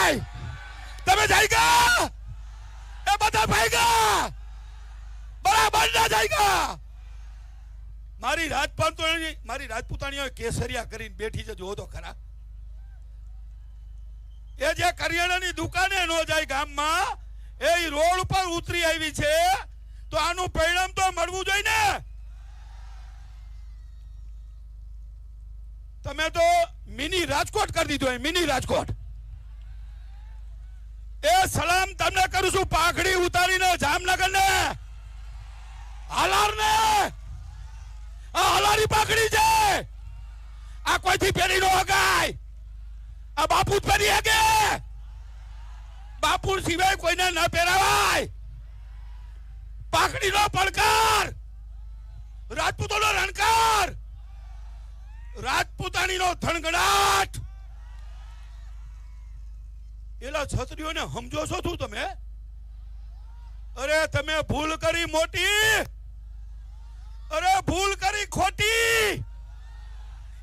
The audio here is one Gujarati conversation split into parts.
ભાઈ, તમે જાયગા? એ બધા ભાઈગા બરાબર ના જાયગા? મારી રાજપૂતાણી મારી રાજપૂતાણીઓ કેસરિયા કરીને બેઠી છે જોવો તો ખરા. એ જે કરિયાણાની દુકાને નો જાય ગામમાં, એ રોડ ઉપર ઉતરી આવી છે, તો આનું પરિણામ તો મળવું જોઈએ ને. તમે તો મિની રાજકોટ કરી દીધું મિની રાજકોટ. એ સલામ તમને કરું છું. પાઘડી ઉતારીને જામનગર ને હાલાર ને આ હાલારી પાઘડી છે. આ કોઈથી પહેરી નો હગાય? આ બાપુ જ પહેરી હકે બાપુ સિવાય કોઈને ન પહેરાવાય. પાઘડીનો પડકાર. રાજપૂતોનો રણકાર. રાજપૂતાણીનો ધણગડાટ એલા છત્રીઓને સમજો છો તું તમે? અરે તમે ભૂલ કરી મોટી. અરે ભૂલ કરી ખોટી.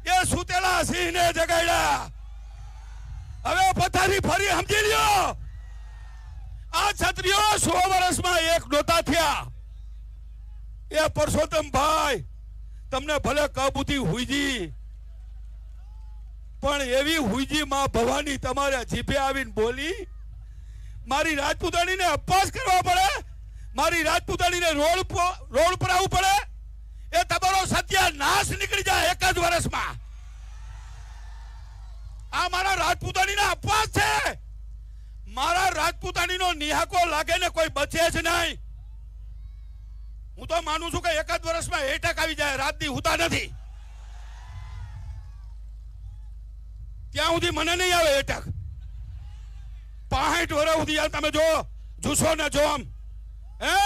એ સુતેલા સિંહને જગાડ્યા. હવે પથારી ફરી સમજી લ્યો. આ છત્રીઓ સો વર્ષમાં એક નોતા થયા. એ પરસોત્તમ ભાઈ તમને ભલે કબૂતી હુઈજી પણ એવી હુજી માં ભવાની તમારે જીભે આવીને બોલી? મારી રાજપૂતાણીને અપવાસ કરવા પડે? મારી રાજપૂતાણીને રોડ રોડ પર આવવું પડે? એ તમારો સત્યાનાશ નીકળી જાય એક જ વર્ષમાં આ મારા રાજપૂતાણીના અપવાસ છે. મારા રાજપૂતાણીનો નિહાકો લાગે ને કોઈ બચે જ નહીં. હું તો માનું છું કે એક જ વર્ષમાં એટેક આવી જાય, રાતની હુતા નથી. ત્યાં સુધી મને નહીં આવે એટક પાસઠ વર્ષ સુધી યાર તમે જો જુસો ને જો આમ હે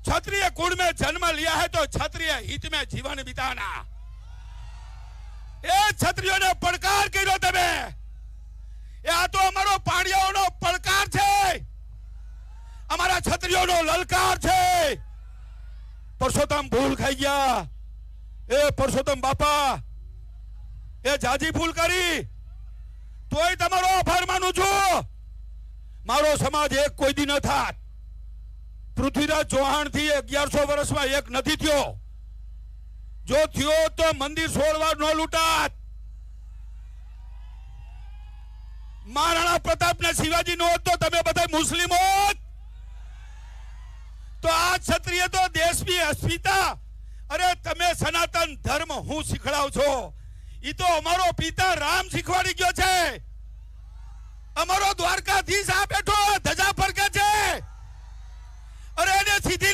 क्षत्रिय कुल में जन्म लिया है तो क्षत्रिय हित में जीवन बिताना એ ક્ષત્રિયોને પડકાર કર્યો તમે એ આ તો અમારો પાડિયાઓનો પડકાર છે અમારા ક્ષત્રિયોનો લલકાર છે પરસોત્તમ ભૂલ ખાઈ ગયા એ પરસોત્તમ બાપા એ જાજી ભૂલ કરી તોય તમારો આભાર માનું છું. મારો સમાજ એક કોઈ દી ન થાત. પૃથ્વીરાજ ચૌહાણથી અગિયારસો વર્ષમાં એક નથી થયો. જો થયો તો મંદિર છોડવા ન લૂંટાત. મહારાણા પ્રતાપ ને શિવાજી નો તો તમે બધા મુસ્લિમો તો આ ક્ષત્રિય તો દેશની અસ્મિતા. અરે તમે સનાતન ધર્મ હું શીખડાવ છો એ તો અમારો પિતા રામ શીખવાડી ગયો છે. અમારો દ્વારકાધીશ આ બેઠો ધજા ફરકે છે. અરે એને સીધી